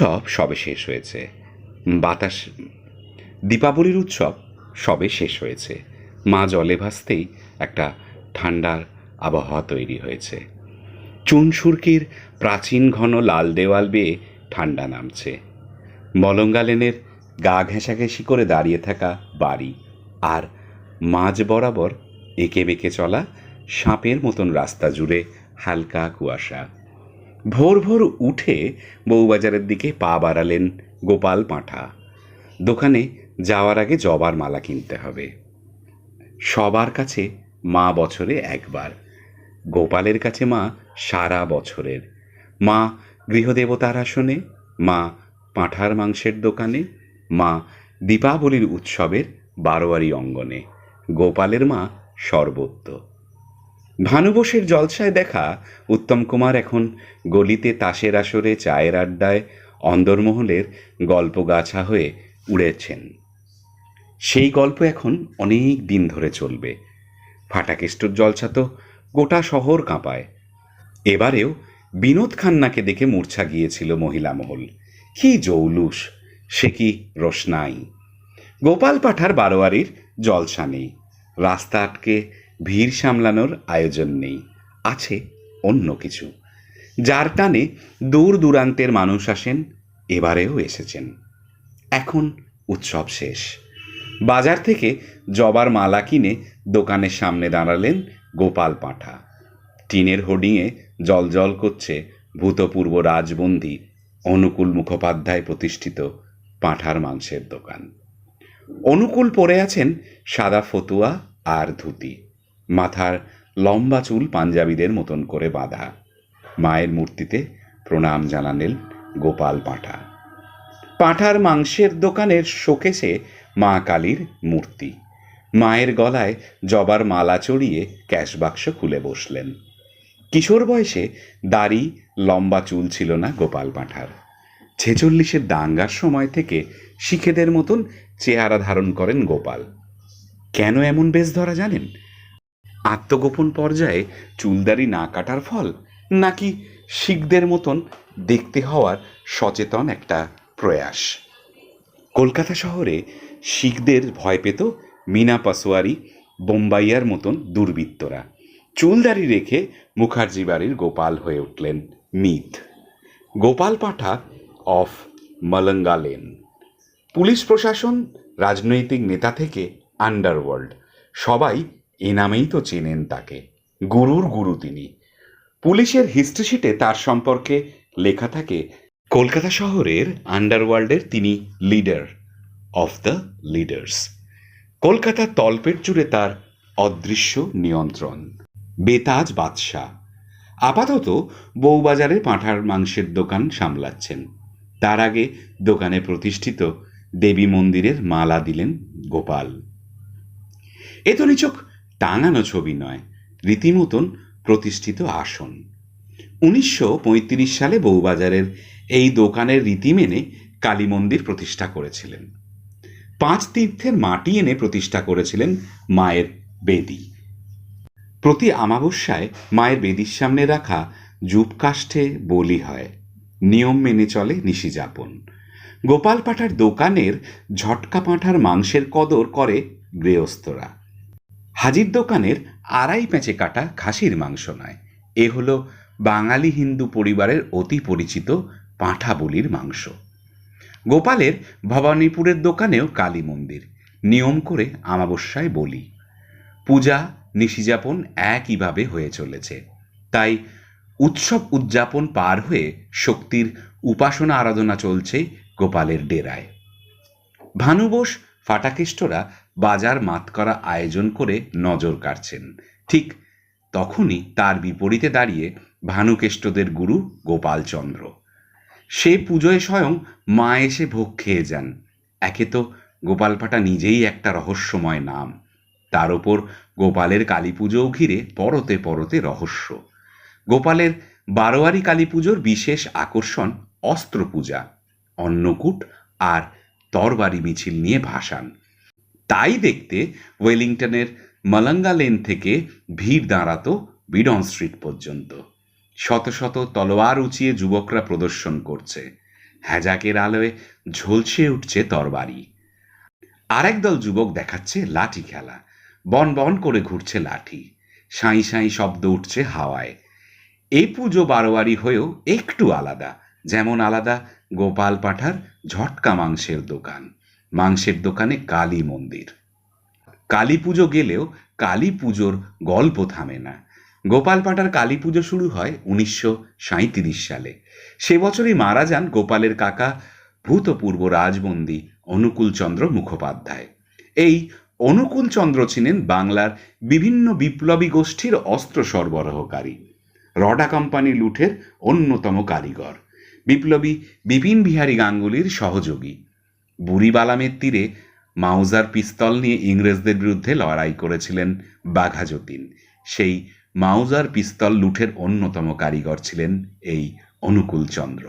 উৎসব সবে শেষ হয়েছে। বাতাস, দীপাবলির উৎসব সবে শেষ হয়েছে। মা জলে ভাসতেই একটা ঠান্ডার আবহাওয়া তৈরি হয়েছে। চুন সুরকির প্রাচীন ঘন লাল দেওয়াল বেয়ে ঠান্ডা নামছে। মলঙ্গা লেনের গা ঘেঁষাঘেঁষি করে দাঁড়িয়ে থাকা বাড়ি আর মাঝ বরাবর এঁকে বেঁকে চলা সাপের মতন রাস্তা জুড়ে হালকা কুয়াশা। ভোর ভোর উঠে বউবাজারের দিকে পা বাড়ালেন গোপাল পাঁঠা। দোকানে যাওয়ার আগে জবার মালা কিনতে হবে। সবার কাছে মা বছরে একবার। গোপালের কাছে মা সারা বছরের। মা গৃহদেবতার আসনে, মা পাঁঠার মাংসের দোকানে, মা দীপাবলির উৎসবের বারোয়ারি অঙ্গনে। গোপালের মা সর্বত্র ভানুবোসের জলসায় দেখা উত্তম কুমার এখন গলিতে তাসের আসরে চায়ের আড্ডায় অন্দরমহলের গল্প গাছা হয়ে উড়েছেন। সেই গল্প এখন অনেক দিন ধরে চলবে। ফাটাকেষ্টর জলসা তো গোটা শহর কাঁপায়। এবারেও বিনোদ খান্নাকে দেখে মূর্ছা গিয়েছিল মহিলা মহল। কি জৌলুস, সে কি রোশনাই। গোপাল পাঠার বারোয়ারির জলসা নেই। রাস্তা আটকে ভিড় সামলানোর আয়োজন নেই, আছে অন্য কিছু। যার টানে দূর দূরান্তের মানুষ আসেন, এবারেও এসেছেন। এখন উৎসব শেষ। বাজার থেকে জবার মালা কিনে দোকানের সামনে দাঁড়ালেন গোপাল পাঁঠা। টিনের হোর্ডিংয়ে জল করছে ভূতপূর্ব রাজবন্দী অনুকূল মুখোপাধ্যায় প্রতিষ্ঠিত পাঁঠার মাংসের দোকান। অনুকূল পরে আছেন সাদা ফতুয়া আর ধুতি। মাথার লম্বা চুল পাঞ্জাবিদের মতন করে বাঁধা। মায়ের মূর্তিতে প্রণাম জানালেন গোপাল পাঁঠা। পাঁঠার মাংসের দোকানের শোকেসে মা কালীর মূর্তি। মায়ের গলায় জবার মালা চড়িয়ে ক্যাশ বাক্স খুলে বসলেন। কিশোর বয়সে দাড়ি, লম্বা চুল ছিল না গোপাল পাঁঠার। ছেচল্লিশের দাঙ্গার সময় থেকে শিখেদের মতন চেহারা ধারণ করেন গোপাল। কেন এমন বেশ ধরা জানেন? আত্মগোপন পর্যায়ে চুলদারি না কাটার ফল নাকি শিখদের মতন দেখতে হওয়ার সচেতন একটা প্রয়াস? কলকাতা শহরে শিখদের ভয় পেত মিনা পাসোয়ারি, বোম্বাইয়ার মতন দুর্বৃত্তরা। চুলদারি রেখে মুখার্জি বাড়ির গোপাল হয়ে উঠলেন মিথ গোপাল পাঠা অফ মলঙ্গা লেন পুলিশ প্রশাসন, রাজনৈতিক নেতা থেকে আন্ডারওয়ার্ল্ড সবাই এ নামেই তো চেনেন তাকে। গুরুর গুরু তিনি। পুলিশের হিস্ট্রি শিটে তার সম্পর্কে লেখা থাকে, কলকাতা শহরের আন্ডারওয়ার্ল্ডের তিনি লিডার অফ দ্য লিডার্স। কলকাতার তলপেট জুড়ে তার অদৃশ্য নিয়ন্ত্রণ। বেতাজ বাদশাহ। আপাতত বউবাজারে পাঁঠার মাংসের দোকান সামলাচ্ছেন। তার আগে দোকানে প্রতিষ্ঠিত দেবী মন্দিরের মালা দিলেন গোপাল। এ তো নিচক টাঙানো ছবি নয়, রীতিমতন প্রতিষ্ঠিত আসন। উনিশশো পঁয়ত্রিশ সালে বউবাজারের এই দোকানের রীতি মেনে কালী মন্দির প্রতিষ্ঠা করেছিলেন। পাঁচ তীর্থের মাটি এনে প্রতিষ্ঠা করেছিলেন মায়ের বেদি। প্রতি আমাবস্যায় মায়ের বেদির সামনে রাখা জুপ কাষ্ঠে বলি হয়, নিয়ম মেনে চলে নিশিযাপন গোপাল পাঠার দোকানের ঝটকা পাঁঠার মাংসের কদর করে গৃহস্থরা। হাজির দোকানের আড়াই প্যাঁচে কাটা খাসির মাংস নয়। এ হলো বাঙালি হিন্দু পরিবারের অতি পরিচিত পাঁঠা বলির মাংস। গোপালের ভবানীপুরের দোকানেও কালী মন্দির। নিয়ম করে আমাবস্যায় বলি। পূজা নিশিযাপন একইভাবে হয়ে চলেছে। তাই উৎসব উদযাপন পার হয়ে শক্তির উপাসনা আরাধনা চলছে গোপালের ডেরায়। ভানুবোস, ফাটাকেষ্টরা বাজার মাত করা আয়োজন করে নজর কাড়ছেন। ঠিক তখনই তার বিপরীতে দাঁড়িয়ে ভানুকেষ্টদের গুরু গোপালচন্দ্র। সে পুজোয় স্বয়ং মা এসে ভোগ খেয়ে যান। একে তো গোপালপাটা নিজেই একটা রহস্যময় নাম। তার ওপর গোপালের কালী পুজোও ঘিরে পরতে পরতে রহস্য। গোপালের বারোয়ারি কালী পুজোর বিশেষ আকর্ষণ অস্ত্র পূজা অন্নকূট আর তরবারি মিছিল নিয়ে ভাসান। তাই দেখতে ওয়েলিংটনের মলঙ্গা লেন থেকে ভিড় দাঁড়াতো বিডন স্ট্রিট পর্যন্ত। শত শত তলোয়ার উঁচিয়ে যুবকরা প্রদর্শন করছে। হ্যাজাকের আলোয় ঝলসে উঠছে তরবারি। আরেক দল যুবক দেখাচ্ছে লাঠি খেলা। বন বন করে ঘুরছে লাঠি। সাঁই সাঁই শব্দ উঠছে হাওয়ায়। এই পুজো বারোয়ারি হয়েও একটু আলাদা, যেমন আলাদা গোপাল পাঠার ঝটকা মাংসের দোকান। মাংসের দোকানে কালী মন্দির। কালী পুজো গেলেও কালী পুজোর গল্প থামে না। গোপাল পাটার কালী পুজো শুরু হয় উনিশশো সাঁইত্রিশ সালে। সে বছরই মারা যান গোপালের কাকা ভূতপূর্ব রাজবন্দী অনুকূলচন্দ্র মুখোপাধ্যায়। এই অনুকূলচন্দ্র ছিলেন বাংলার বিভিন্ন বিপ্লবী গোষ্ঠীর অস্ত্র সরবরাহকারী। রডা কোম্পানি লুঠের অন্যতম কারিগর। বিপ্লবী বিপিন বিহারী গাঙ্গুলির সহযোগী। বুড়িবালামের তীরে মাউজার পিস্তল নিয়ে ইংরেজদের বিরুদ্ধে লড়াই করেছিলেন বাঘা যতীন সেই মাউজার পিস্তল লুঠের অন্যতম কারিগর ছিলেন এই অনুকূলচন্দ্র।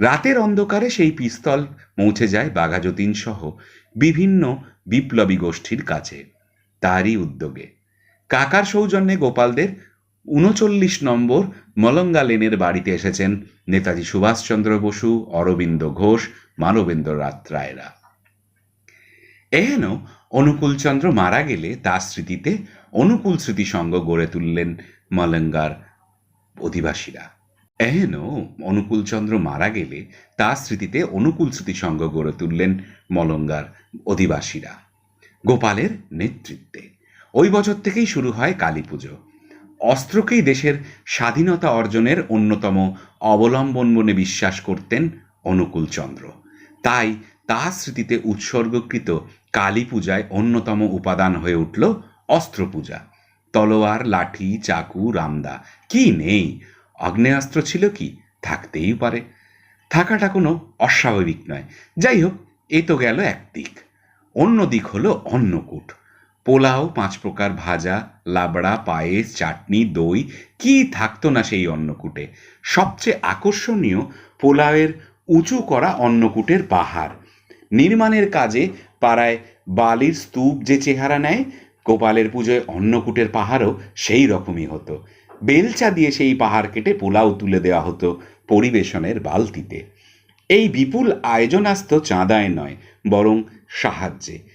রাতের অন্ধকারে সেই পিস্তল পৌঁছে যায় বাঘাযতীন সহ বিভিন্ন বিপ্লবী গোষ্ঠীর কাছে। তারই উদ্যোগে। কাকার সৌজন্যে গোপালদের উনচল্লিশ নম্বর মলঙ্গা লেনের বাড়িতে এসেছেন নেতাজি সুভাষচন্দ্র বসু, অরবিন্দ ঘোষ, মানবেন্দ্র রাত রায়রা। এহেন অনুকূলচন্দ্র মারা গেলে তার স্মৃতিতে অনুকূল স্মৃতি সংঘ গড়ে তুললেন মলঙ্গার অধিবাসীরা। এহেন অনুকূলচন্দ্র মারা গেলে তার স্মৃতিতে অনুকূল স্মৃতি সংঘ গড়ে তুললেন মলঙ্গার অধিবাসীরা। গোপালের নেতৃত্বে। ওই বছর থেকেই শুরু হয় কালী পুজো অস্ত্রকেই দেশের স্বাধীনতা অর্জনের অন্যতম অবলম্বন বলে বিশ্বাস করতেন অনুকূলচন্দ্র তাই তার স্মৃতিতে উৎসর্গকৃত কালী পূজায় অন্যতম উপাদান হয়ে উঠল অস্ত্র পূজা তলোয়ার, লাঠি, চাকু, রামদা, কি নেই? আগ্নেয়াস্ত্র ছিল কি? থাকতেই পারে। থাকাটা কোনো অস্বাভাবিক নয়। যাই হোক, এ তো গেল এক দিক। অন্য দিক হলো অন্নকূট। পোলাও, পাঁচ প্রকার ভাজা, লাবড়া, পায়েস, চাটনি, দই, কি থাকতো না সেই অন্নকূটে। সবচেয়ে আকর্ষণীয় পোলাওয়ের উঁচু করা অন্নকূটের পাহাড় নির্মাণের কাজে পাড়ায় বালির স্তূপ যে চেহারা নেয়, গোপালের পুজোয় অন্নকূটের পাহাড়ও সেই রকমই হতো। বেলচা দিয়ে সেই পাহাড় কেটে পোলাও তুলে দেওয়া হতো পরিবেশনের বালতিতে। এই বিপুল আয়োজন আসত চাঁদায় নয়, বরং সাহায্যে।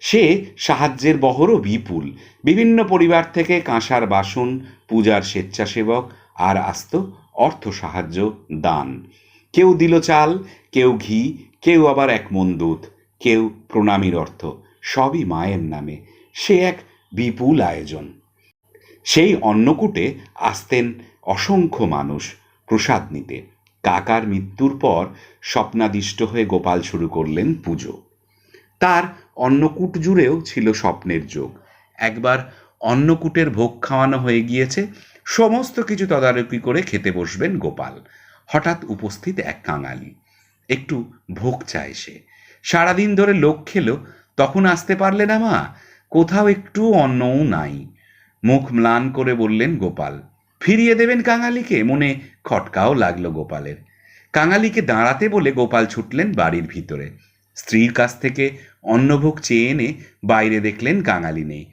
সে সাহায্যের বহরও বিপুল। বিভিন্ন পরিবার থেকে কাঁসার বাসন, পূজার স্বেচ্ছাসেবক আর আসত অর্থ সাহায্য, দান। কেউ দিল চাল, কেউ ঘি, কেউ আবার এক মন দুধ, কেউ প্রণামীর অর্থ, সবই মায়ের নামে। সে এক বিপুল আয়োজন। সেই অন্নকূটে আসতেন অসংখ্য মানুষ প্রসাদ নিতে। কাকার মৃত্যুর পর স্বপ্নাদিষ্ট হয়ে গোপাল শুরু করলেন পুজো। তার অন্নকূট জুড়েও ছিল স্বপ্নের যোগ। একবার অন্নকূটের ভোগ খাওয়ানো হয়ে গিয়েছে, সমস্ত কিছু তদারকি করে খেতে বসবেন গোপাল। হঠাৎ উপস্থিত এক কাঙালি। একটু ভোগ চায় সে। সারাদিন ধরে লোক খেলো, তখন আসতে পারলে না মা? কোথাও একটু অন্নও নাই। মুখ ম্লান করে বললেন গোপাল, ফিরিয়ে দেবেন কাঙালিকে? মনে খটকাও লাগল গোপালের। কাঙালিকে দাঁড়াতে বলে গোপাল ছুটলেন বাড়ির ভিতরে। স্ত্রীর কাছ থেকে অন্নভোগ চেয়ে এনে বাইরে দেখলেন কাঙালি নেই।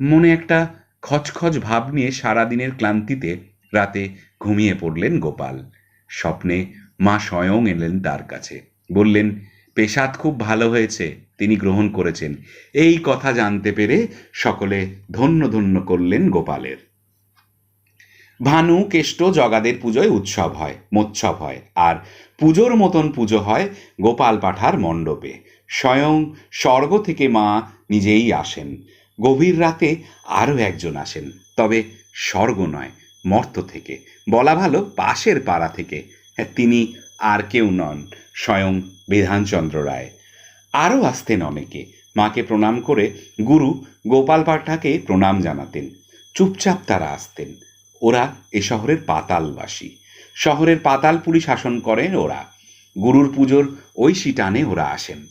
মনে একটা খচখচ ভাব নিয়ে সারাদিনের ক্লান্তিতে রাতে ঘুমিয়ে পড়লেন গোপাল। স্বপ্নে মা স্বয়ং এলেন তার কাছে। বললেন, পেশাদ খুব ভালো হয়েছে, তিনি গ্রহণ করেছেন। এই কথা জানতে পেরে সকলে ধন্য ধন্য করলেন গোপালের। ভানু, কেষ্ট, জগাদের পুজোয় উৎসব হয়, মোৎসব হয়, আর পুজোর মতন পুজো হয় গোপাল পাঠার মণ্ডপে। স্বয়ং স্বর্গ থেকে মা নিজেই আসেন। গভীর রাতে আরও একজন আসেন তবে স্বর্গ নয় মর্ত থেকে। বলা ভালো পাশের পাড়া থেকে। হ্যাঁ, তিনি আর কেউ নন স্বয়ং বিধানচন্দ্র রায়। আরও আসতেন অনেকে মাকে প্রণাম করে গুরু গোপাল পাঠাকে প্রণাম জানাতেন। চুপচাপ তারা আসতেন। ওরা এ শহরের পাতালবাসী। শহরের পাতাল পাতালপুরি শাসন করেন ওরা। গুরুর পুজোর ঐশী টানে ওরা আসেন।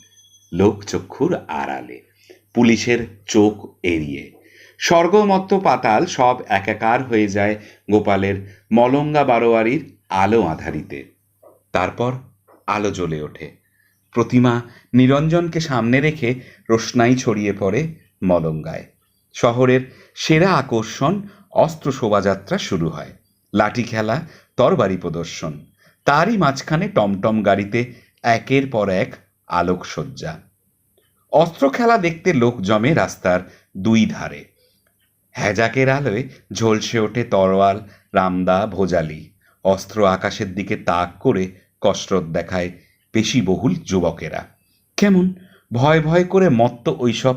লোকচক্ষুর আড়ালে। পুলিশের চোখ এড়িয়ে। স্বর্গমত্ত পাতাল সব একাকার হয়ে যায় গোপালের মলঙ্গা বারোয়ারির আলো আধারিতে। তারপর আলো জ্বলে ওঠে। প্রতিমা নিরঞ্জনকে সামনে রেখে রোশনাই ছড়িয়ে পড়ে মলঙ্গায়। শহরের সেরা আকর্ষণ অস্ত্র শোভাযাত্রা শুরু হয়। লাঠি খেলা, তরবারি প্রদর্শন। তারই মাঝখানে টমটম গাড়িতে একের পর এক আলোকসজ্জা। অস্ত্র খেলা দেখতে লোক জমে রাস্তার দুই ধারে। হ্যাজাকের আলোয় ঝলসে ওঠে তরোয়াল, রামদা, ভোজালি। অস্ত্র আকাশের দিকে তাক করে কসরত দেখায় পেশিবহুল যুবকেরা। কেমন? ভয় ভয় করে মত্ত ওইসব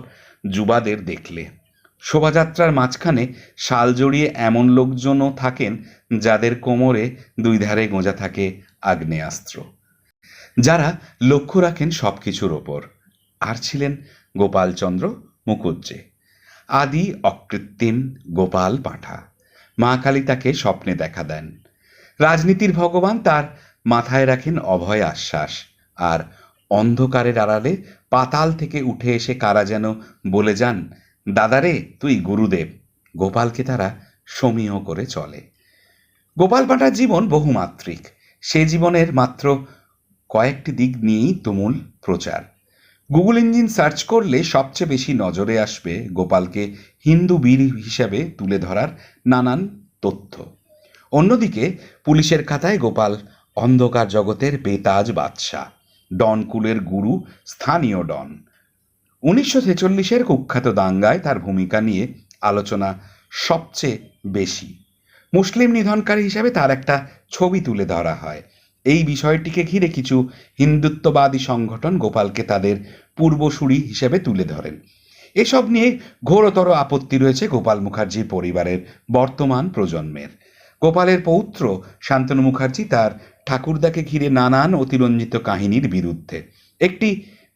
যুবাদের দেখলে। শোভাযাত্রার মাঝখানে শাল জড়িয়ে এমন লোকজনও থাকেন যাদের কোমরে দুই ধারে গোঁজা থাকে আগ্নেয়াস্ত্র। যারা লক্ষ্য রাখেন সব কিছুর ওপর। আর ছিলেন গোপালচন্দ্র মুখুজ্জে আদি অকৃত্রিম গোপাল পাঁঠা। মা কালী তাকে স্বপ্নে দেখা দেন। রাজনীতির ভগবান তার মাথায় রাখেন অভয় আশ্বাস। আর অন্ধকারের আড়ালে পাতাল থেকে উঠে এসে কারা যেন বলে যান, দাদারে, তুই গুরুদেব। গোপালকে তারা সমীহ করে চলে। গোপাল পাঁঠার জীবন বহুমাত্রিক। সে জীবনের মাত্র কয়েকটি দিক নিয়েই তুমুল প্রচার। গুগল ইঞ্জিন সার্চ করলে সবচেয়ে বেশি নজরে আসবে গোপালকে হিন্দু বীর হিসাবে তুলে ধরার নানান তথ্য। অন্যদিকে, পুলিশের খাতায় গোপাল অন্ধকার জগতের বেতাজ বাদশাহ, ডন কুলের গুরু স্থানীয় ডন। উনিশশো ছেচল্লিশের কুখ্যাত দাঙ্গায় তার ভূমিকা নিয়ে আলোচনা সবচেয়ে বেশি। মুসলিম নিধনকারী হিসাবে তার একটা ছবি তুলে ধরা হয়। এই বিষয়টিকে ঘিরে কিছু হিন্দুত্ববাদী সংগঠন গোপালকে তাদের পূর্বসূরি হিসেবে তুলে ধরেন। এসব নিয়ে ঘোরতর আপত্তি রয়েছে গোপাল মুখার্জির পরিবারের বর্তমান প্রজন্মের। গোপালের পৌত্র শান্তনু মুখার্জি তার ঠাকুরদাকে ঘিরে নানান অতিরঞ্জিত কাহিনীর বিরুদ্ধে, একটি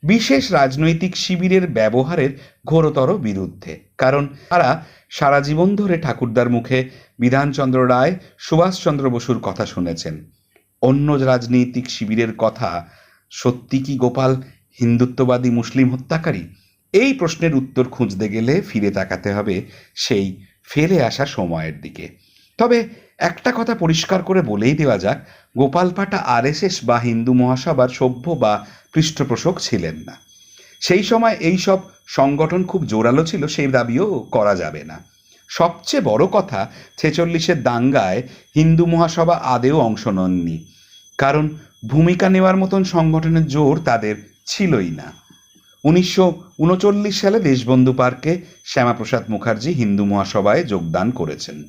বিশেষ রাজনৈতিক শিবিরের ব্যবহারের ঘোরতর বিরুদ্ধে, কারণ তারা সারা জীবন ধরে ঠাকুরদার মুখে বিধানচন্দ্র রায়, সুভাষচন্দ্র বসুর কথা শুনেছেন। অন্য রাজনৈতিক শিবিরের কথা, সত্যি কি গোপাল হিন্দুত্ববাদী মুসলিম হত্যাকারী? এই প্রশ্নের উত্তর খুঁজতে গেলে ফিরে তাকাতে হবে সেই ফেলে আসা সময়ের দিকে। তবে একটা কথা পরিষ্কার করে বলেই দেওয়া যাক, গোপাল পাটা আরএসএস বা হিন্দু মহাসভার সভ্য বা পৃষ্ঠপোষক ছিলেন না। সেই সময় এই সব সংগঠন খুব জোরালো ছিল, সেই দাবিও করা যাবে না। সবচেয়ে বড় কথা, ছেচল্লিশের দাঙ্গায় হিন্দু মহাসভা আদেও অংশ নেননি। কারণ ভূমিকা নেওয়ার মতন সংগঠনের জোর তাদের ছিলই না। উনিশশো উনচল্লিশ সালে দেশবন্ধু পার্কে শ্যামাপ্রসাদ মুখার্জি হিন্দু মহাসভায় যোগদান করেছেন।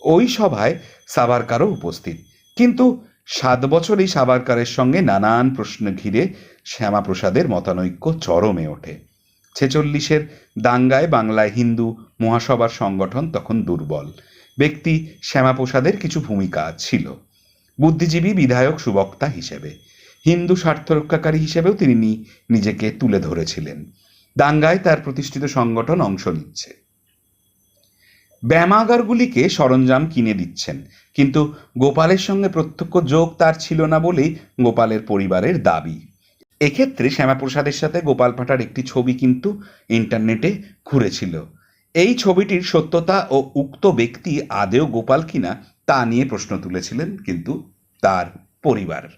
ওই সভায় সাভারকারও উপস্থিত। কিন্তু সাত বছর এই সাভারকারের সঙ্গে নানান প্রশ্ন ঘিরে শ্যামাপ্রসাদের মতানৈক্য চরমে ওঠে। ছেচল্লিশের দাঙ্গায় বাংলায় হিন্দু মহাসভার সংগঠন তখন দুর্বল। ব্যক্তি শ্যামাপ্রসাদের কিছু ভূমিকা ছিল। বুদ্ধিজীবী বিধায়ক সুবক্তা হিসেবে। হিন্দু স্বার্থরক্ষাকারী হিসেবেও তিনি নিজেকে তুলে ধরেছিলেন। দাঙ্গায় তার প্রতিষ্ঠিত সংগঠন অংশ নিচ্ছে। ব্যায়ামাগারগুলিকে সরঞ্জাম কিনে দিচ্ছেন। কিন্তু গোপালের সঙ্গে প্রত্যক্ষ যোগ তার ছিল না বলেই গোপালের পরিবারের দাবি। এক্ষেত্রে শ্যামাপ্রসাদের সাথে গোপাল ভাটার একটি ছবি কিন্তু ইন্টারনেটে ঘুরেছিল। এই ছবিটির সত্যতা ও উক্ত ব্যক্তি আদেও গোপাল কিনা তা নিয়ে প্রশ্ন তুলেছিলেন কিন্তু তার পরিবার।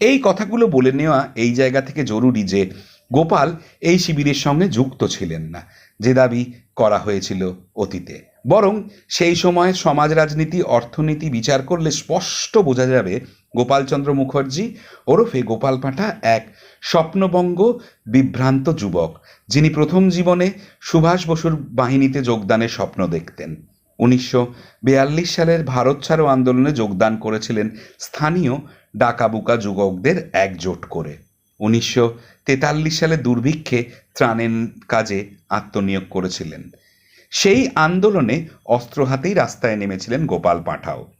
এই কথাগুলো বলে নেওয়া এই জায়গা থেকে জরুরি যে গোপাল এই শিবিরের সঙ্গে যুক্ত ছিলেন না, যে দাবি করা হয়েছিল অতীতে। বরং সেই সময় সমাজ, রাজনীতি, অর্থনীতি বিচার করলে স্পষ্ট বোঝা যাবে গোপালচন্দ্র মুখার্জি ওরফে গোপাল পাঁঠা এক স্বপ্নবঙ্গ বিভ্রান্ত যুবক, যিনি প্রথম জীবনে সুভাষ বসুর বাহিনীতে যোগদানের স্বপ্ন দেখতেন। উনিশশো বিয়াল্লিশ সালের ভারত ছাড়ো আন্দোলনে যোগদান করেছিলেন স্থানীয় ডাকাবুকা যুবকদের একজোট করে। উনিশশো তেতাল্লিশ সালে দুর্ভিক্ষে ত্রাণের কাজে আত্মনিয়োগ করেছিলেন। সেই আন্দোলনে অস্ত্র হাতেই রাস্তায় নেমেছিলেন গোপাল পাঁঠাও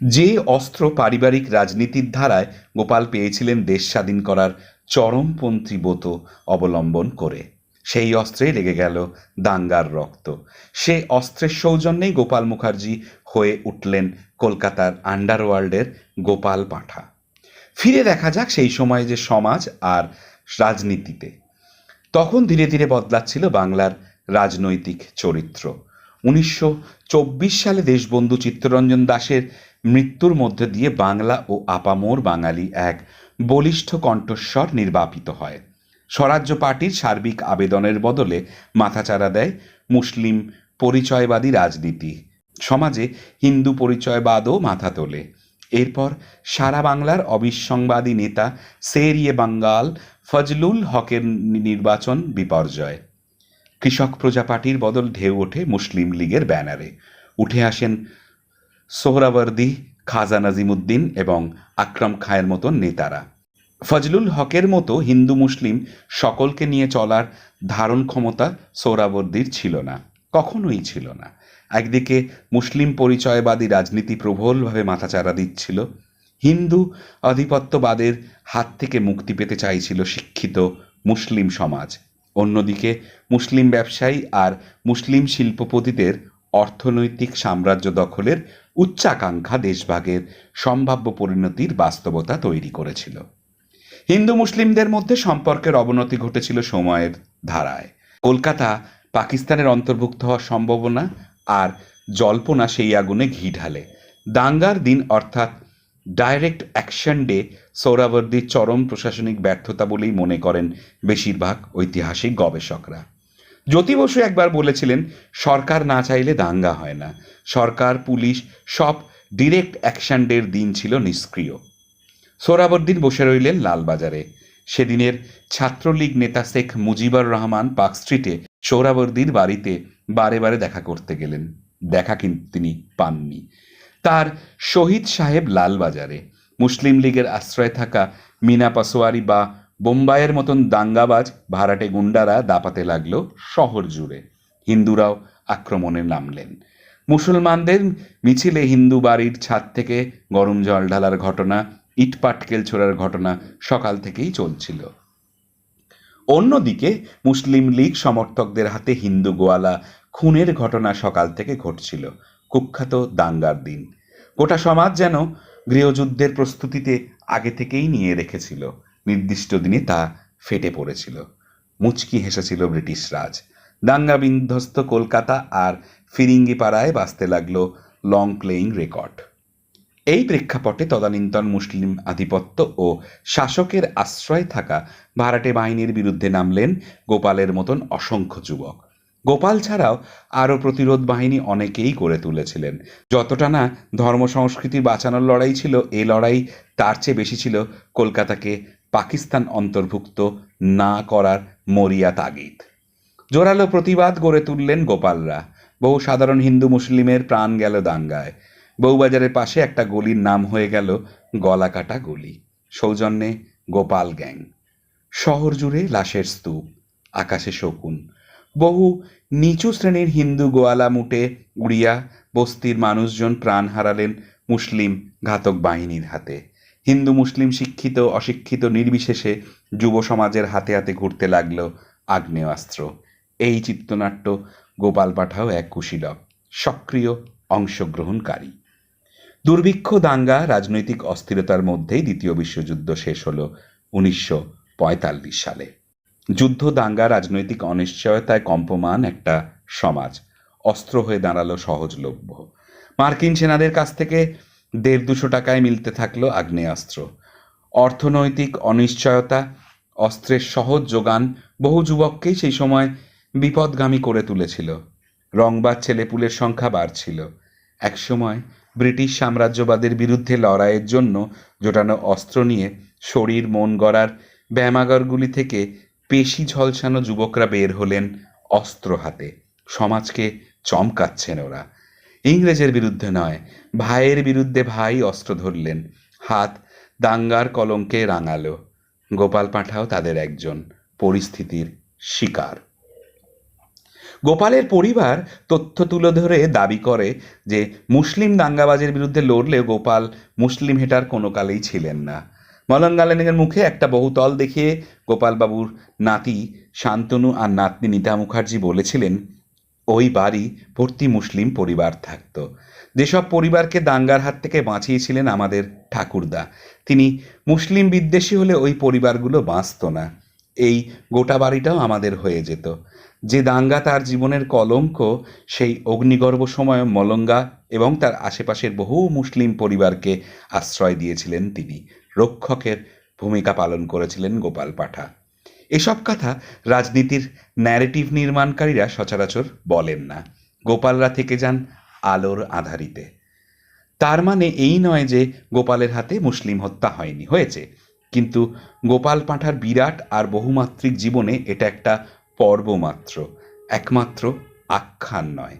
যে অস্ত্র পারিবারিক রাজনীতির ধারায় গোপাল পেয়েছিলেন দেশ স্বাধীন করার চরমপন্থী ব্রত অবলম্বন করে। সেই অস্ত্রে লেগে গেল দাঙ্গার রক্ত। সে অস্ত্রের সৌজন্যেই গোপাল মুখার্জি হয়ে উঠলেন কলকাতার আন্ডারওয়ার্ল্ডের গোপাল পাঁঠা। ফিরে দেখা যাক সেই সময় যে সমাজ আর রাজনীতিতে। তখন ধীরে ধীরে বদলাচ্ছিল বাংলার রাজনৈতিক চরিত্র। উনিশশো চব্বিশ সালে দেশবন্ধু চিত্তরঞ্জন দাশের মৃত্যুর মধ্যে দিয়ে বাংলা ও আপামোর বাঙালি এক বলিষ্ঠ কণ্ঠস্বর নির্বাপিত হয়। স্বরাজ্য পার্টির সার্বিক আবেদনের বদলে মাথাচাড়া দেয় মুসলিম পরিচয়বাদী রাজনীতি। সমাজে হিন্দু পরিচয়বাদও মাথা তোলে। এরপর সারা বাংলার অবিসংবাদী নেতা সেরিয়ে বাঙ্গাল ফজলুল হকের নির্বাচন বিপর্যয়। কৃষক প্রজা পার্টির বদল ঢেউ ওঠে মুসলিম লীগের ব্যানারে। উঠে আসেন সোহরাবর্দী, খাজা নাজিমুদ্দিন এবং আকরাম খায়ের মতো নেতারা। ফজলুল হকের মতো হিন্দু মুসলিম সকলকে নিয়ে চলার ধারণ ক্ষমতা সোহরাবর্দীর ছিল না, কখনোই ছিল না। একদিকে মুসলিম পরিচয়বাদী রাজনীতি প্রবলভাবে মাথাচাড়া দিচ্ছিল, হিন্দু আধিপত্যবাদের হাত থেকে মুক্তি পেতে চাইছিল শিক্ষিত মুসলিম সমাজ। অন্যদিকে মুসলিম ব্যবসায়ী আর মুসলিম শিল্পপতিদের অর্থনৈতিক সাম্রাজ্য দখলের উচ্চাকাঙ্ক্ষা দেশভাগের সম্ভাব্য পরিণতির বাস্তবতা তৈরি করেছিল। হিন্দু মুসলিমদের মধ্যে সম্পর্কের অবনতি ঘটেছিল সময়ের ধারায়। কলকাতা পাকিস্তানের অন্তর্ভুক্ত হওয়ার সম্ভাবনা আর জল্পনা সেই আগুনে ঘি ঢালে। দাঙ্গার দিন অর্থাৎ ডাইরেক্ট অ্যাকশন ডে সৌরাবর্দীর চরম প্রশাসনিক ব্যর্থতা বলেই মনে করেন বেশিরভাগ ঐতিহাসিক গবেষকরা। জ্যোতি বসু একবার বলেছিলেন, সরকার না চাইলে দাঙ্গা হয় না। সরকার, পুলিশ সব ডিরেক্ট অ্যাকশন ডের দিন ছিল নিষ্ক্রিয়। সোহরাবর্দিন বসে রইলেন লালবাজারে। সেদিনের ছাত্রলীগ নেতা শেখ মুজিবুর রহমান পার্ক স্ট্রিটে সোহরাবর্দির বাড়িতে বারে বারে দেখা করতে গেলেন। দেখা কিন্তু তিনি পাননি। তার শহীদ সাহেব লালবাজারে। মুসলিম লীগের আশ্রয়ে থাকা মিনা পাসোয়ারি বা বোম্বাইয়ের মতন দাঙ্গাবাজ ভাড়াটে গুন্ডারা দাপাতে লাগল শহর জুড়ে। হিন্দুরাও আক্রমণে নামলেন। মুসলমানদের মিছিলে হিন্দু বাড়ির ছাদ থেকে গরম জল ঢালার ঘটনা, ইট পাটকেল ছোড়ার ঘটনা সকাল থেকেই চলছিল। অন্যদিকে মুসলিম লীগ সমর্থকদের হাতে হিন্দু গোয়ালা খুনের ঘটনা সকাল থেকে ঘটছিল। কুখ্যাত দাঙ্গার দিন। গোটা সমাজ যেন গৃহযুদ্ধের প্রস্তুতিতে আগে থেকেই নিয়ে রেখেছিল। নির্দিষ্ট দিনে তা ফেটে পড়েছিল। মুচকি হেসেছিল ব্রিটিশ রাজ। দাঙ্গা বিধ্বস্ত কলকাতা আর ফিরিঙ্গিপাড়ায় বাঁচতে লাগল লং প্লেয়িং রেকর্ড এই প্রেক্ষাপটে তদানীন্তন মুসলিম আধিপত্য ও শাসকের আশ্রয় থাকা ভাড়াটে বাহিনীর বিরুদ্ধে নামলেন গোপালের মতন অসংখ্য যুবক। গোপাল ছাড়াও আরও প্রতিরোধ বাহিনী অনেকেই গড়ে তুলেছিলেন। যতটা না ধর্ম সংস্কৃতি বাঁচানোর লড়াই ছিল, এ লড়াই তার চেয়ে বেশি ছিল কলকাতাকে পাকিস্তান অন্তর্ভুক্ত না করার মরিয়া তাগিদ। জোরালো প্রতিবাদ গড়ে তুললেন গোপালরা। বহু সাধারণ হিন্দু মুসলিমের প্রাণ গেল দাঙ্গায়। বউবাজারের পাশে একটা গলির নাম হয়ে গেল গলাকাটা গলি। সৌজন্যে গোপাল গ্যাং। শহর জুড়ে লাশের স্তূপ, আকাশে শকুন। বহু নিচু শ্রেণির হিন্দু গোয়ালা মুটে উড়িয়া বস্তির মানুষজন প্রাণ হারালেন মুসলিম ঘাতক বাহিনীর হাতে। হিন্দু, মুসলিম, শিক্ষিত, অশিক্ষিত, নির্বিশেষে যুব সমাজের হাতে হাতে ঘুরতে লাগল আগ্নেয়াস্ত্র। এই চিত্রনাট্য গোপাল পাঠাও এক কুশীলব সক্রিয়, অংশগ্রহণকারী। দুর্ভিক্ষ, দাঙ্গা, রাজনৈতিক অস্থিরতার মধ্যেই দ্বিতীয় বিশ্বযুদ্ধ শেষ হল উনিশশো পঁয়তাল্লিশ সালে। যুদ্ধ, দাঙ্গা, রাজনৈতিক অনিশ্চয়তায় কম্পমান একটা সমাজ। অস্ত্র হয়ে দাঁড়াল সহজলভ্য। মার্কিন সেনাদের কাছ থেকে দেড় দুশো টাকায় মিলতে থাকল আগ্নেয়াস্ত্র। অর্থনৈতিক অনিশ্চয়তা, অস্ত্রের সহজ যোগান বহু যুবককেই সেই সময় বিপদগামী করে তুলেছিল। রংবাজ ছেলেপুলের সংখ্যা বাড়ছিল। একসময় ব্রিটিশ সাম্রাজ্যবাদের বিরুদ্ধে লড়াইয়ের জন্য জোটানো অস্ত্র নিয়ে শরীর মন গড়ার ব্যায়ামাগারগুলি থেকে পেশি ঝলসানো যুবকরা বের হলেন অস্ত্র হাতে। সমাজকে চমকাচ্ছেন ওরা। ইংরেজের বিরুদ্ধে নয়। ভাইয়ের বিরুদ্ধে ভাই অস্ত্র ধরলেন। হাত দাঙ্গার কলঙ্কে রাঙালো। গোপাল পাঠাও তাদের একজন। পরিস্থিতির শিকার। গোপালের পরিবার তথ্য তুলে ধরে দাবি করে যে, মুসলিম দাঙ্গাবাজের বিরুদ্ধে লড়লে গোপাল মুসলিম হেটার কোনো কালেই ছিলেন না। মলঙ্গালেনের মুখে একটা বহুতল দেখিয়ে গোপালবাবুর নাতি শান্তনু আর নাতনি নিতা মুখার্জি বলেছিলেন ওই বাড়ি ভর্তি মুসলিম পরিবার থাকতো। যেসব পরিবারকে দাঙ্গার হাত থেকে বাঁচিয়েছিলেন আমাদের ঠাকুরদা, তিনি মুসলিম বিদ্বেষী হলে ওই পরিবারগুলো বাঁচত না। এই গোটা বাড়িটাও আমাদের হয়ে যেত। যে দাঙ্গা তার জীবনের কলঙ্ক, সেই অগ্নিগর্ভ সময় মলঙ্গা এবং তার আশেপাশের বহু মুসলিম পরিবারকে আশ্রয় দিয়েছিলেন তিনি। রক্ষকের ভূমিকা পালন করেছিলেন গোপাল পাঠা। এসব কথা রাজনীতির ন্যারেটিভ নির্মাণকারীরা সচরাচর বলেন না। গোপালরা থেকে যান আলোর আধারিতে। তার মানে এই নয় যে গোপালের হাতে মুসলিম হত্যা হয়নি, হয়েছে। কিন্তু গোপাল পাঁঠার বিরাট আর বহুমাত্রিক জীবনে এটা একটা পর্ব মাত্র একমাত্র আখ্যান নয়।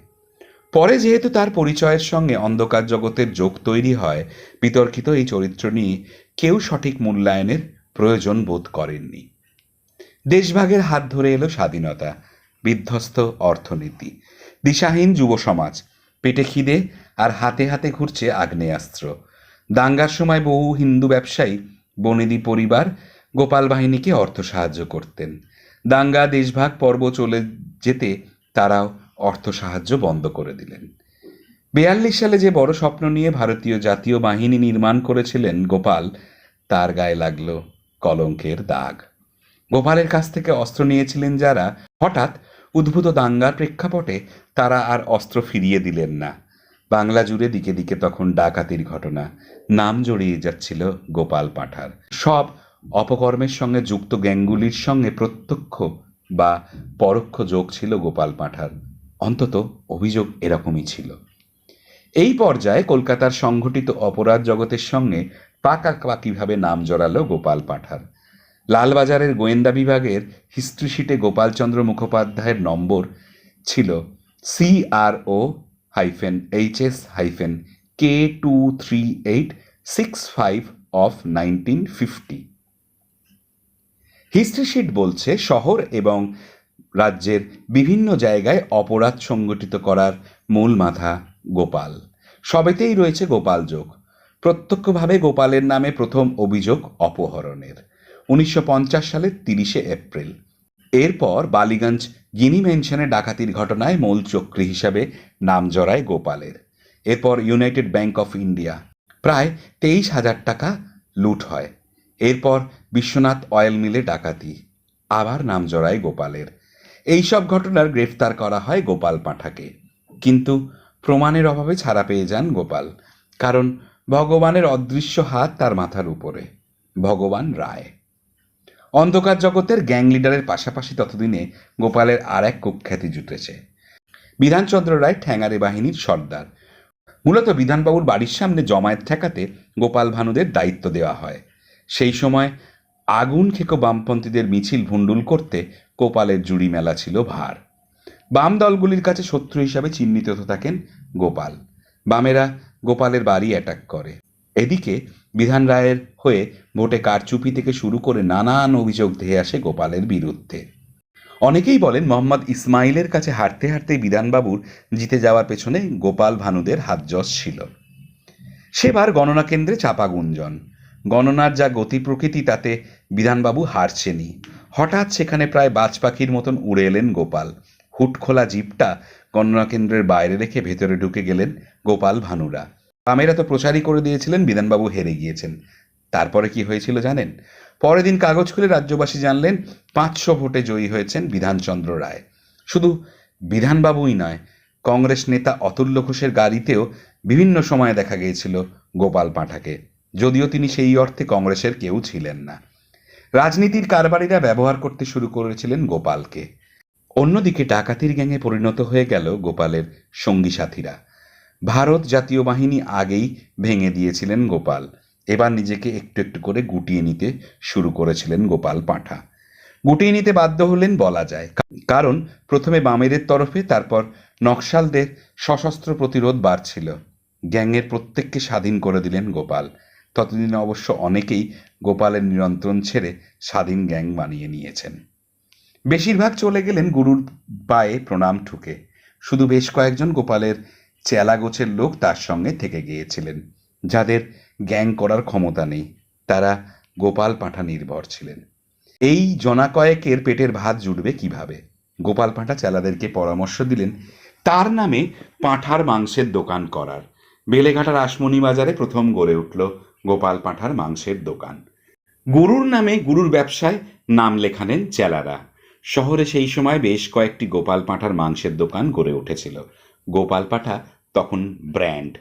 পরে যেহেতু তার পরিচয়ের সঙ্গে অন্ধকার জগতের যোগ তৈরি হয়, বিতর্কিত এই চরিত্র নিয়ে কেউ সঠিক মূল্যায়নের প্রয়োজন বোধ করেননি। দেশভাগের হাত ধরে এলো স্বাধীনতা, বিধ্বস্ত অর্থনীতি, দিশাহীন যুব সমাজ পেটে খিদে আর হাতে হাতে ঘুরছে আগ্নেয়াস্ত্র। দাঙ্গার সময় বহু হিন্দু ব্যবসায়ী, বনেদি পরিবার, গোপাল বাহিনীকে অর্থ সাহায্য করতেন। দাঙ্গা দেশভাগ পর্ব চলে যেতে তারাও অর্থ সাহায্য বন্ধ করে দিলেন। বিয়াল্লিশ সালে যে বড় স্বপ্ন নিয়ে ভারতীয় জাতীয় বাহিনী নির্মাণ করেছিলেন গোপাল, তার গায়ে লাগল কলঙ্কের দাগ। গোপালের কাছ থেকে অস্ত্র নিয়েছিলেন যারা, হঠাৎ উদ্ভূত দাঙ্গার প্রেক্ষাপটে তারা আর অস্ত্র ফিরিয়ে দিলেন না। বাংলা জুড়ে দিকে দিকে তখন ডাকাতির ঘটনা। নাম জড়িয়ে যাচ্ছিল গোপাল পাঠার। সব অপকর্মের সঙ্গে যুক্ত গ্যাংগুলির সঙ্গে প্রত্যক্ষ বা পরোক্ষ যোগ ছিল গোপাল পাঠার। অন্তত অভিযোগ এরকমই ছিল। এই পর্যায়ে কলকাতার সংঘটিত অপরাধ জগতের সঙ্গে পাকাপাকিভাবে নাম জড়ালো গোপাল পাঠার। লালবাজারের গোয়েন্দা বিভাগের হিস্ট্রি শিটে গোপালচন্দ্র মুখোপাধ্যায়ের নম্বর ছিল CRO hyphen HS hyphen K two three eight six five of nineteen fifty history sheet বলছে শহর এবং রাজ্যের বিভিন্ন জায়গায় অপরাধ সংগঠিত করার মূল মাথা গোপাল। সবেতেই রয়েছে গোপাল যোগ। প্রত্যক্ষভাবে গোপালের নামে প্রথম অভিযোগ অপহরণের। উনিশশো পঞ্চাশ সালের তিরিশে এপ্রিল। এরপর বালিগঞ্জ গিনি মেনশনে ডাকাতির ঘটনায় মূল চক্রী হিসাবে নাম জড়ায় গোপালের। এরপর ইউনাইটেড ব্যাংক অফ ইন্ডিয়া। প্রায় তেইশ হাজার টাকা লুট হয়। এরপর বিশ্বনাথ অয়েল মিলে ডাকাতি। আবার নাম জড়ায় গোপালের। এইসব ঘটনার গ্রেফতার করা হয় গোপাল পাঠাকে। কিন্তু প্রমাণের অভাবে ছাড়া পেয়ে যান গোপাল। কারণ ভগবানের অদৃশ্য হাত তার মাথার উপরে। ভগবান রায়। অন্ধকার জগতের গ্যাং লিডারের পাশাপাশি ততদিনে গোপালের আর এক কুখ্যাতি জুটেছে। বিধানচন্দ্র রায় ঠ্যাঙারে বাহিনীর সর্দার। মূলত বিধানবাবুর বাড়ির সামনে জমায়েত ঠেকাতে গোপাল ভানুদের দায়িত্ব দেওয়া হয়। সেই সময় আগুন খেকো বামপন্থীদের মিছিল ভুন্ডুল করতে গোপালের জুড়ি মেলা ছিল ভার। বাম দলগুলির কাছে শত্রু হিসাবে চিহ্নিত থাকেন গোপাল। বামেরা গোপালের বাড়ি অ্যাটাক করে। এদিকে বিধান রায়ের হয়ে ভোটে কারচুপি থেকে শুরু করে নানান অভিযোগ ধেয়ে আসে গোপালের বিরুদ্ধে। অনেকেই বলেন মোহাম্মদ ইসমাইলের কাছে হাঁটতে হাঁটতেই বিধানবাবুর জিতে যাওয়ার পেছনে গোপাল ভানুদের হাতযশ ছিল। সেবার গণনা কেন্দ্রে চাপা গুঞ্জন। গণনার যা গতি প্রকৃতি, তাতে বিধানবাবু হারছেনি হঠাৎ সেখানে প্রায় বাজ পাখির মতন উড়ে এলেন গোপাল। হুটখোলা জিপটা গণনা কেন্দ্রের বাইরে রেখে ভেতরে ঢুকে গেলেন গোপাল ভানুরা। বামেরা তো প্রচারই করে দিয়েছিলেন, বিধানবাবু হেরে গিয়েছেন। তারপরে কি হয়েছিল জানেন? পরের দিন কাগজ খুলে রাজ্যবাসী জানলেন, পাঁচশো ভোটে জয়ী হয়েছেন বিধানচন্দ্র রায়। শুধু বিধানবাবুই নয়, কংগ্রেস নেতা অতুল্য ঘোষের গাড়িতেও বিভিন্ন সময়ে দেখা গিয়েছিল গোপাল পাঠাকে। যদিও তিনি সেই অর্থে কংগ্রেসের কেউ ছিলেন না। রাজনীতির কারবারিরা ব্যবহার করতে শুরু করেছিলেন গোপালকে। অন্যদিকে ডাকাতির গ্যাংয়ে পরিণত হয়ে গেল গোপালের সঙ্গী সাথীরা। ভারত জাতীয় বাহিনী আগেই ভেঙে দিয়েছিলেন গোপাল। এবার নিজেকে একটু একটু করে গুটিয়ে নিতে শুরু করেছিলেন গোপাল পাঁঠা। গুটিয়ে নিতে বাধ্য হলেন বলা যায়। কারণ প্রথমে বামেদের তরফে, তারপর নকশালদের সশস্ত্র প্রতিরোধ বাড়ছিল। গ্যাংয়ের প্রত্যেককে স্বাধীন করে দিলেন গোপাল। ততদিনে অবশ্য অনেকেই গোপালের নিয়ন্ত্রণ ছেড়ে স্বাধীন গ্যাং বানিয়ে নিয়েছেন। বেশিরভাগ চলে গেলেন গুরুর পায়ে প্রণাম ঠুকে। শুধু বেশ কয়েকজন গোপালের চেলা গোছের লোক তার সঙ্গে থেকে গিয়েছিলেন। যাদের গ্যাং করার ক্ষমতা নেই, তারা গোপাল পাঁঠা নির্ভর ছিলেন। এই জনা কয়েকের পেটের ভাত জুটবে কীভাবে? গোপাল পাঁঠা চেলাদেরকে পরামর্শ দিলেন, তার নামে পাঁঠার মাংসের দোকান করার। বেলেঘাটার আসমনি বাজারে প্রথম গড়ে উঠল গোপাল পাঁঠার মাংসের দোকান। গুরুর নামে গুরুর ব্যবসায় নাম লেখানেন চেলারা। শহরে সেই সময় বেশ কয়েকটি গোপাল পাঁঠার মাংসের দোকান গড়ে উঠেছিল। গোপাল পাঁঠা তখন ব্র্যান্ড,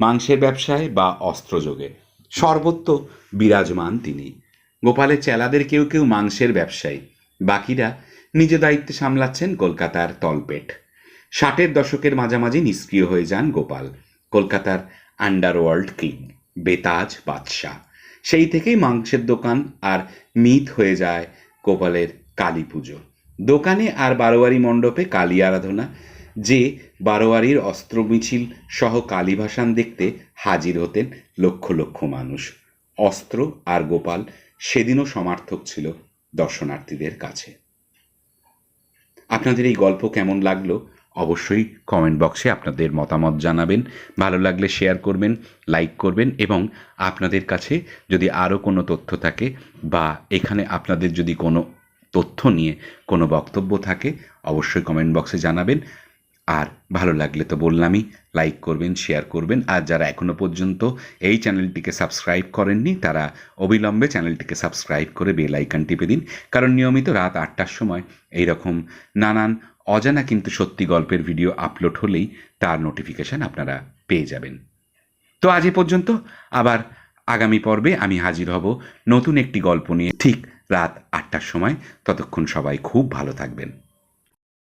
মাংসের ব্যবসায় বা অস্ত্রযোগে। সর্বত্র বিরাজমান তিনি। গোপালের চেলাদের কেউ কেউ মাংসের ব্যবসায়ী। বাকিরা নিজ দায়িত্বে সামলাচ্ছেন কলকাতার তলপেট। ষাটের দশকের মাঝামাঝি নিষ্ক্রিয় হয়ে যান গোপাল, কলকাতার আন্ডারওয়ার্ল্ড কিং, বেতাজ বাদশাহ। সেই থেকেই মাংসের দোকান আর মিথ হয়ে যায় গোপালের কালী পুজো দোকানে আর বারোয়ারি মণ্ডপে কালী আরাধনা যে বারোয়ারির অস্ত্র মিছিল সহ কালী ভাসান দেখতে হাজির হতেন লক্ষ লক্ষ মানুষ। অস্ত্র আর গোপাল সেদিনও সমার্থক ছিল দর্শনার্থীদের কাছে। আপনাদের এই গল্প কেমন লাগল? অবশ্যই কমেন্ট বক্সে আপনাদের মতামত জানাবেন। ভালো লাগলে শেয়ার করবেন লাইক করবেন এবং আপনাদের কাছে যদি আরও কোনো তথ্য থাকে বা এখানে আপনাদের যদি কোনো তথ্য নিয়ে কোনো বক্তব্য থাকে, অবশ্যই কমেন্ট বক্সে জানাবেন। আর ভালো লাগলে তো বললামই লাইক করবেন শেয়ার করবেন। আর যারা এখনও পর্যন্ত এই চ্যানেলটিকে সাবস্ক্রাইব করেননি, তারা অবিলম্বে চ্যানেলটিকে সাবস্ক্রাইব করে বেল আইকন টিপে দিন। কারণ নিয়মিত রাত আটটার সময় এই রকম নানান অজানা কিন্তু সত্যি গল্পের ভিডিও আপলোড হলেই তার নোটিফিকেশান আপনারা পেয়ে যাবেন। তো আজ এ পর্যন্ত। আবার আগামী পর্বে আমি হাজির হব নতুন একটি গল্প নিয়ে ঠিক রাত আটটার সময়। ততক্ষণ সবাই খুব ভালো থাকবেন।